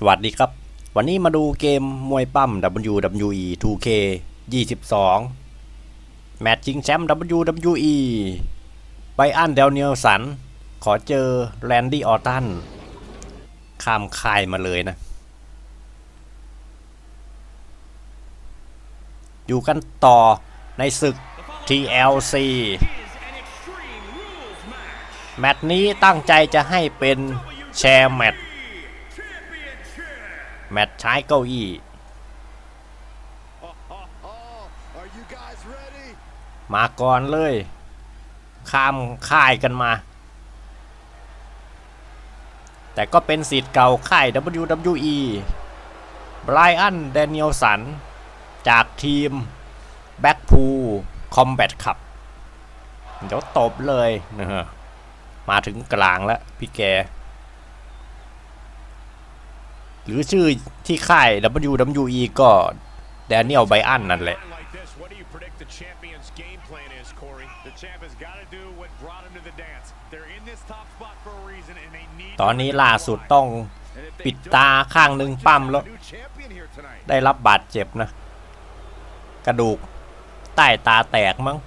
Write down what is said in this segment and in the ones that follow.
สวัสดีครับ วันนี้มาดูเกมมวยปั้ม WWE 2K 22 แมตช์ชิงแชมป์ WWE ไบอันเดลเนียลสัน ขอเจอแรนดี้ออตตัน ข้ามค่ายมาเลยนะ อยู่กันต่อในศึก TLC แมตช์นี้ตั้งใจจะให้เป็นแชร์แมตช์ แมตช์ใช้เก้าอี้ มาก่อนเลย ข้ามค่ายกันมา แต่ก็เป็นสิทธิ์เก่าค่าย WWE ไบรอันเดนิเอลสัน จากทีม b a c k p o o l Combat Cup เดี๋ยวตบเลยนะฮะมาถึงกลางแล้วพี่แก หรือชื่อที่ค่าย WWE ก็แดเนียลไบอันนั่นแหละ ตอนนี้ล่าสุดต้องปิดตาข้างหนึ่งปั้มแล้ว ได้รับบาดเจ็บนะ กระดูกใต้ตาแตกมั้ง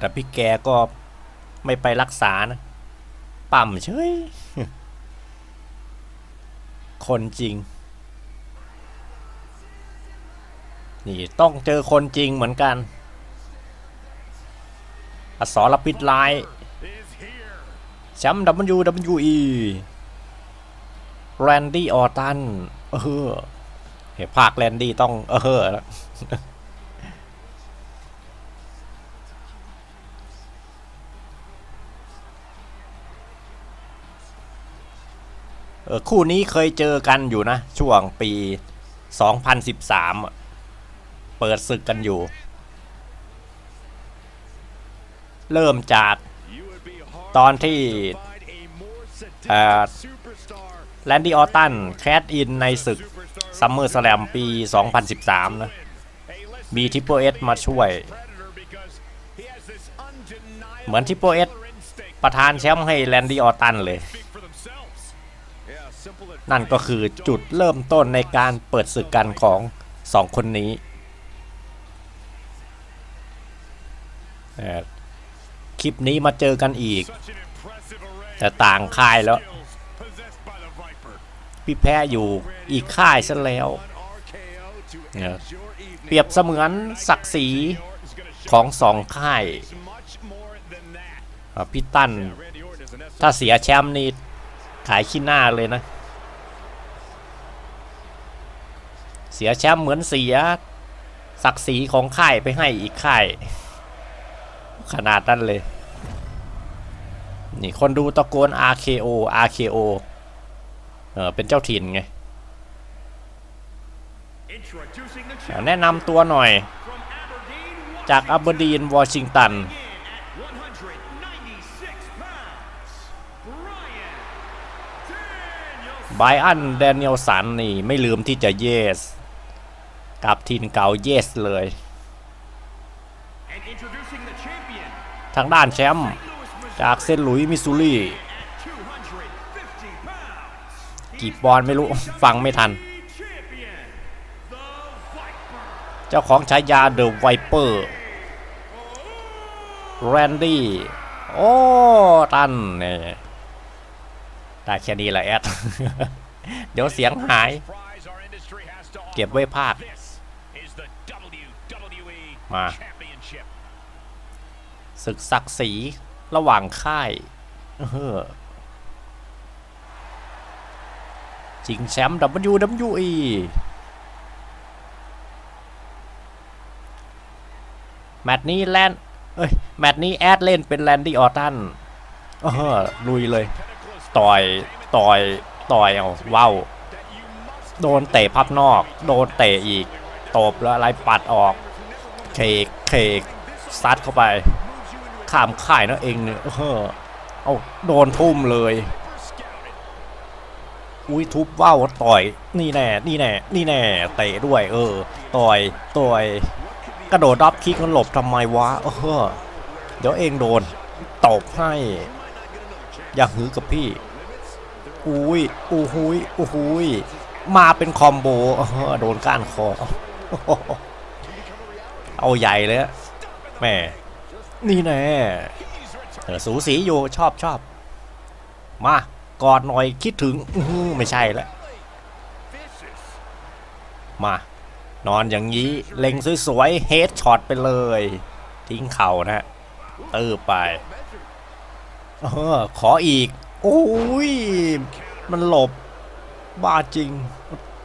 แต่พี่แกก็ไม่ไปรักษานะ ปั้มเฉย คนจริง นี่ต้องเจอคนจริงเหมือนกัน อสรพิษลายแชมป์ WWE แรนดี้ออตัน เออเห็นภาคแรนดี้ต้อง เออแล้ว ออคู่นี้เคยเจอกันอยู่นะ ช่วงปี 2013 เปิดศึกกันอยู่ เริ่มจากตอนที่แลนดี้ออตันแคสอินในศึกซัมเมอร์สแลมปี 2013 นะ มีทิปเปอร์เอสมาช่วย เหมือนทิปเปอร์เอสประธานแชมป์ให้แลนดี้ออตันเลย นั่นก็คือจุดเริ่มต้นในการเปิดศึกกันของสองคนนี้ คลิปนี้มาเจอกันอีก แต่ต่างค่ายแล้ว พี่แพ้อยู่อีกค่ายซะแล้ว เปรียบเสมือนศักดิ์ศรีของสองค่าย พี่ตั้นถ้าเสียแชมป์นี่ขายขี้หน้าเลยนะ เสียแชมป์เหมือนเสีย ศักดิ์ศรีของค่ายไปให้อีกค่าย ขนาดนั้นเลย นี่คนดูตะโกน RKO RKO เออเป็นเจ้าถิ่นไง แนะนำตัวหน่อย จากอับเบอร์ดีนวอชิงตันไบอันแดเนียลสันนี่ ไม่ลืมที่จะเยส กับทีนเก่าเยสเลย And introducing the champion, ทางด้านแชมป์ St. Louis, Missouri, จากเซนต์หลุยส์มิสซูรี at 250 pounds. กี่ปอนด์ไม่รู้ ฟังไม่ทัน Champion, the Viper. เจ้าของฉายาเดอะไวเปอร์แรนดี้โอ้ตันเนี่ยได้แค่นี้แหละแอด เดี๋ยวเสียงหาย Prize our industry has to เก็บไว้ภาค มา Championship. ศึกศักดิ์ศรีระหว่างค่ายเออชิงแชมป์ WWE แมตช์นี้แลนเอ้ย แมตช์นี้แอดเล่นเป็นแลนดี้ออตันเออลุยเลย ต่อย ต่อย ต่อยเอาว้าวโดนเตะพับนอก โดนเตะอีก ตบแล้วอะไรปัดออก เคกเคกซัดเข้าไปข้ามข่ายนะเองเนี่ยเออเอาโดนทุ่มเลย อุ้ยทุบว่าวต่อย นี่แน่ นี่แน่ นี่แน่เตะด้วย เออ ต่อย ต่อย กระโดดดับคิกมันหลบทำไมวะ เออ เดี๋ยวเองโดนตบให้ อย่าหือกับพี่ อุ้ยโอ้หุยโอ้หุยมาเป็นคอมโบอ้อโดนก้านคอ เอาใหญ่เลยแม่นี่แน่เออสูสีอยู่ชอบชอบมากอดหน่อยคิดถึงไม่ใช่แล้วมานอนอย่างนี้เล็งสวยๆเฮดช็อตไปเลย ทิ้งเข่านะฮะตื้อไปเออขออีกโอ้ยมันหลบ บ้าจริง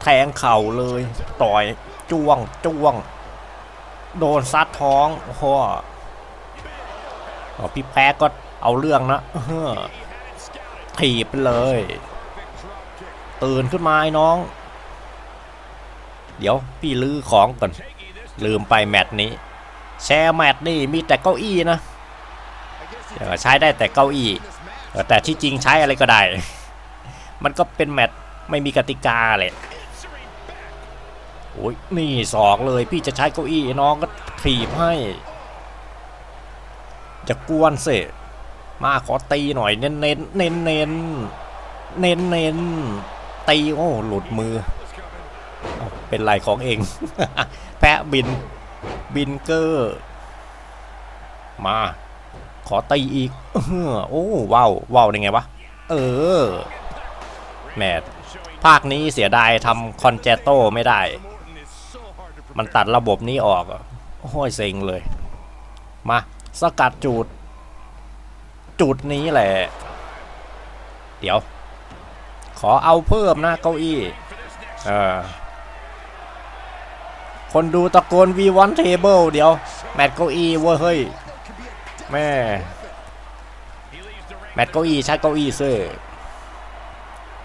แทงเข่าเลย ต่อยจ้วงจ้วง โดนซัดท้องโอ้โหอ๋อพี่แพ้ก็เอาเรื่องนะถีบไปเลย ตื่นขึ้นมาไอ้น้อง เดี๋ยวพี่ลือของก่อน ลืมไปแมตช์นี้ แชร์แมตช์นี่มีแต่เก้าอี้นะใช้ได้แต่เก้าอี้ แต่ที่จริงใช้อะไรก็ได้ มันก็เป็นแมตช์ไม่มีกติกาเลย โอ้ยนี่สองเลยพี่จะใช้เก้าอี้น้องก็ถีบให้ จะกวนเสมาขอตีหน่อยเน้นเน้นเน้นเน้นเน้นเน้นตีโอ้หลุดมือ เป็นไรของเอง แพะบิน บินเกอร์ มา ขอตีอีกโอ้ว้าวว้าวได้ไงวะ เออแหมภาคนี้เสียดายทำคอนแจโตไม่ได้ มันตัดระบบนี้ออกอะโอ้ยเซ็งเลย มาสกัดจุด จุดนี้แหละ เดี๋ยว ขอเอาเพิ่มนะเก้าอี้เออคนดูตะโกน V1 Table เดี๋ยว แมตช์เก้าอี้เว้ยเฮ้ย แม่ แมตช์เก้าอี้ใช้เก้าอี้ซื้อ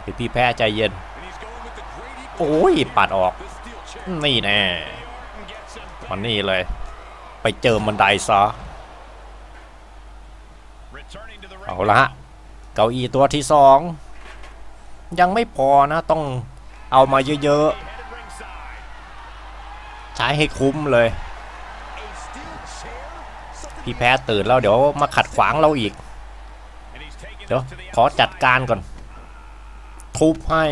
พี่พี่แพ้ใจเย็น โอ้ย ปัดออก นี่แน่ มันนี่เลย ไปเจอบันไดซะเอาละฮะเก้าอี้ตัวที่สองยังไม่พอนะต้องเอามาเยอะๆ ใช้ให้คุ้มเลย พี่แพ้ตื่นแล้วเดี๋ยวมาขัดขวางเราอีก เดี๋ยวขอจัดการก่อน ทุบให้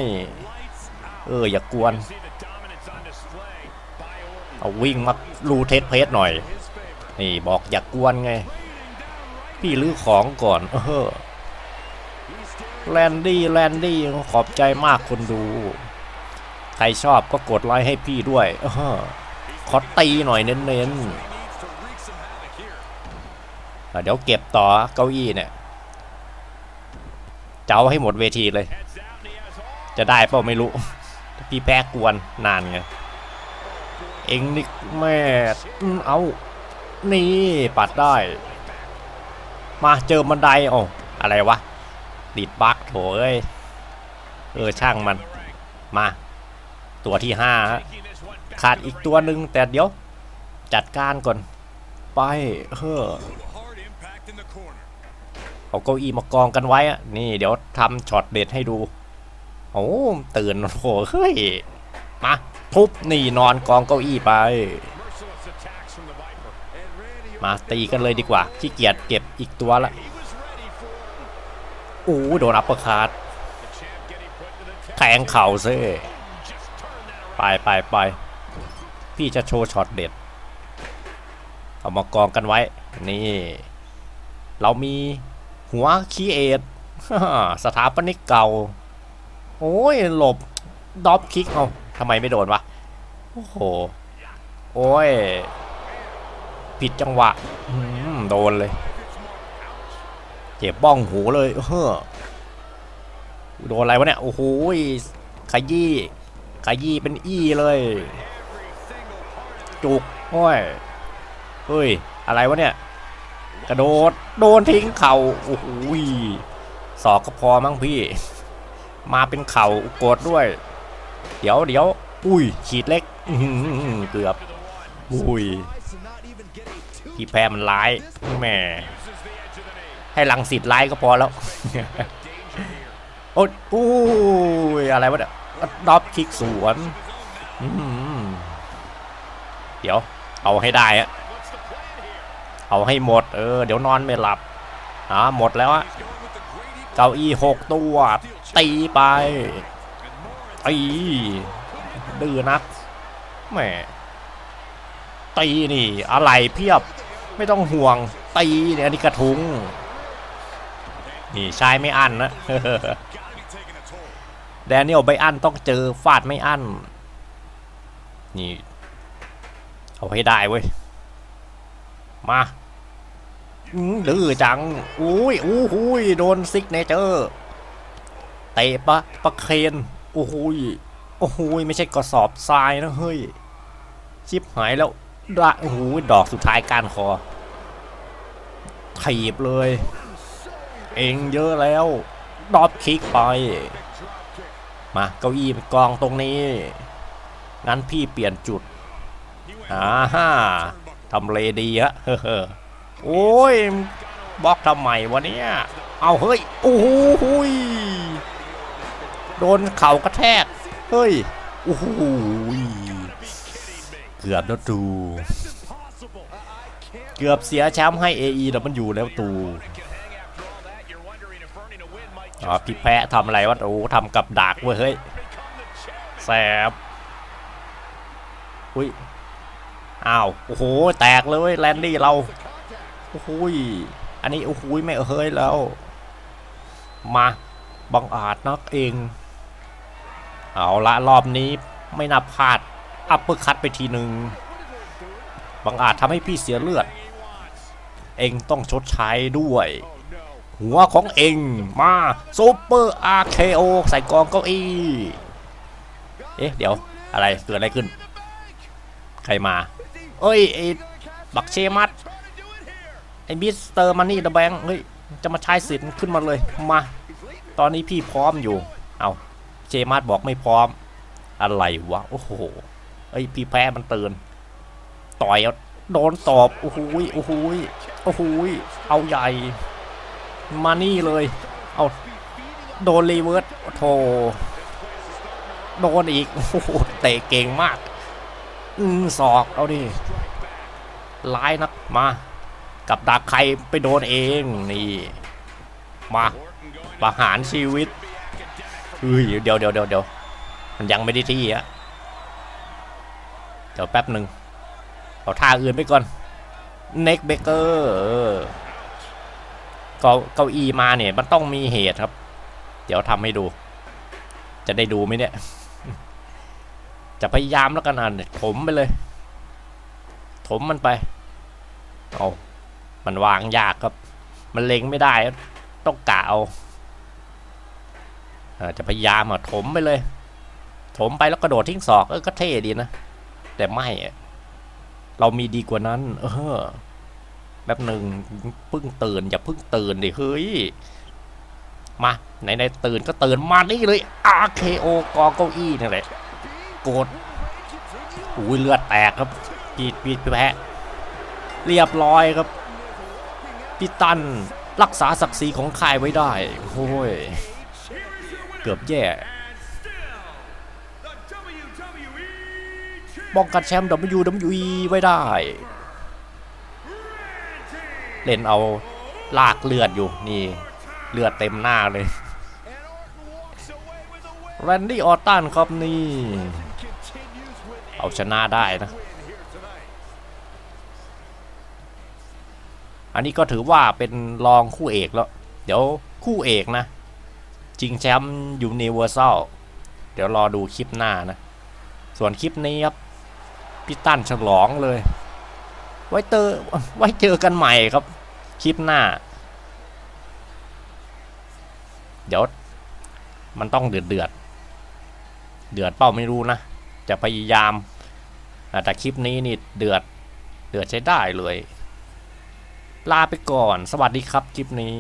เอออย่ากวน เอาวิ่งมารูเทสเพสหน่อย นี่บอกอย่ากกวนไง พี่ลื้อของก่อนเออแลนดี้แลนดี้ขอบใจมากคนดู ใครชอบก็กดไลค์ให้พี่ด้วยเออขอตีหน่อยเน้นๆเดี๋ยวเก็บต่อเก้าอี้เนี่ยเจ้าให้หมดเวทีเลย จะได้เปล่าไม่รู้ พี่แพ้กวนนานไง เอ็งนี่แม่เอานี่ปัดได้ มาเจอบันไดโอ้อะไรวะดิดบักโถเอ้ยเออช่างมันมา ตัวที่ห้าขาดอีกตัวหนึ่งแต่เดี๋ยว จัดการก่อน ไปเฮ้อเอาเก้าอี้มากองกันไว้อะนี่เดี๋ยวทำช็อตเด็ดให้ดู โอ้ตื่นโหเฮ้ย มา ทุบนี่นอนกองเก้าอี้ไป มาตีกันเลยดีกว่าขี้เกียจเก็บอีกตัวละโอ้โดนอัปเปอร์คัตแทงเข่าซิไปไปไปพี่จะโชว์ช็อตเด็ด เอามากองกันไว้ นี่ เรามีหัวคีเอทสถาปนิกเก่า โอ้ยหลบดอปคิกเอา ทำไมไม่โดนวะ โอ้โห โอ้ย ผิดจังหวะโดนเลย เจ็บบ้องหูเลยเฮ้อโดนอะไรวะเนี่ย โอ้โหขยี้ขยี้เป็นอี้เลย จุก โอ้ยเฮ้ย อะไรวะเนี่ย กระโดด โดนทิ้งเข่า โอ้โหยศอกก็พอมั้งพี่ มาเป็นเข่ากดด้วย เดี๋ยวเดี๋ยวอุ้ยขีดเล็กเกือบ อุ้ยที่แพ้มันร้ายแหม่ให้ลังสิตร้ายก็พอแล้ว โอ้ยอู้อะไรวะเนี่ยดอปคิกสวนเดี๋ยว เอาให้ได้อะเอาให้หมด เออ เดี๋ยวนอนไม่หลับอ่าหมดแล้วอะเก้าอี้หกตัว ตีไป ตีดื้อนักแหมตีนี่ อะไรเพียบไม่ต้องห่วง ตีเนี่ยอันนี้กระทุงนี่ใช้ไม่อั้นนะแดเนียลไบอันต้องเจอฟาดไม่อั้นนี่ เอาให้ได้เว้ย มาดื้อจัง อุ้ยอู้หูยโดนซิกเนเจอร์เตะปะปะเคน โอ้โหยโอ้โหยไม่ใช่กระสอบทรายนะเฮ้ย ชิบหายแล้วดะโอ้โหดอกสุดท้ายกานคอถีบเลย เองเยอะแล้วดรอปคิกไป มาเก้าอี้กองตรงนี้ งั้นพี่เปลี่ยนจุดอ่าฮ่าทำเลดีฮะเฮ้อโอ้ยบล็อกทำไมวะเนี่ย เอาเฮ้ย โอ้โหหุย โดนเข่ากระแทก เฮ้ย โอ้โหเกือบแล้วตู เกือบเสียแชมป์ให้ AE แต่มันอยู่แล้วตูอ๋อพี่แพะทำอะไรวะ โอ้ทำกับดักเว้ย เฮ้ย แสบ อุ้ย อ้าว โอ้โห แตกเลยแลนดี้เรา โอ้โหอันนี้ โอ้โหไม่เฮ้ยแล้ว มา บังอาจนักเอง เอาละรอบนี้ไม่นับพลาด อัปเปอร์คัตไปทีหนึ่งบังอาจทำให้พี่เสียเลือด เองต้องชดใช้ด้วย หัวของเองมาซูเปอร์อาร์เคโอใส่กองเก้าอี้ เอ๊ะ เดี๋ยวอะไรเกิดอะไรขึ้น ใครมา เอ้ยไอ้บักเชมัสไอ้มิสเตอร์มันนี่เดอะแบงเฮ้ย จะมาใช้สิทธิ์ขึ้นมาเลยมา ตอนนี้พี่พร้อมอยู่ เอา เชมัสบอกไม่พร้อม อะไรวะ โอ้โหไอพี่แพ้มันเตือนต่อยเอาโดนตอบ โอ้โหโอ้โหโอ้โหเอาใหญ่ มานี่เลย เอาโดนรีเวิร์สโถโดนอีก โอ้โหเตะเก่งมาก อืมศอก เอาดิร้ายนักมา กับดักใครไปโดนเอง นี่ มาประหารชีวิต เฮ้ยเดี๋ยวเดี๋ยวเดี๋ยวเดี๋ยวมันยังไม่ได้ที่อะเดี๋ยวแป๊บหนึ่งเอาท่าอื่นไปก่อนเน็กเบเกอร์เก้าเก้าอี้มาเนี่ย มันต้องมีเหตุครับ เดี๋ยวทำให้ดู จะได้ดูไหมเนี่ย จะพยายามแล้วกันอะถมไปเลย ถมมันไป เอามันวางยากครับ มันเล็งไม่ได้ ต้องกะเอา จะพยายามอะถมไปเลย ถมไปแล้วกระโดดทิ้งศอกเออก็เท่ดีนะ แต่ไม่เรามีดีกว่านั้น เออแบบหนึ่งเพิ่งตื่นอย่าเพิ่งตื่นดิเฮ้ยมาไหนๆตื่นก็ตื่นมานี่เลย RKO กองเก้าอี้นี่แหละกดอุ้ยเลือดแตกครับปีดปีดแพ้เรียบร้อยครับพี่ตันรักษาศักดิ์ศรีของค่ายไว้ได้โอ้ย เกือบแย่ ป้องกันแชมป์ WWE ไว้ได้ เล่นเอาลากเลือดอยู่นี่ เลือดเต็มหน้าเลยแรนดี้ออตตันครับนี่ เอาชนะได้นะ อันนี้ก็ถือว่าเป็นรองคู่เอกแล้ว เดี๋ยวคู่เอกนะ จริงแชมป์ยูนิเวอร์แซลเดี๋ยวรอดูคลิปหน้านะ ส่วนคลิปนี้ครับพี่ตั้นฉลองเลย ไว้เจอไว้เจอกันใหม่ครับ คลิปหน้า เดี๋ยวมันต้องเดือดเดือด เดือดเป้าไม่รู้นะ จะพยายาม แต่คลิปนี้นี่เดือด เดือดใช้ได้เลย ลาไปก่อน สวัสดีครับคลิปนี้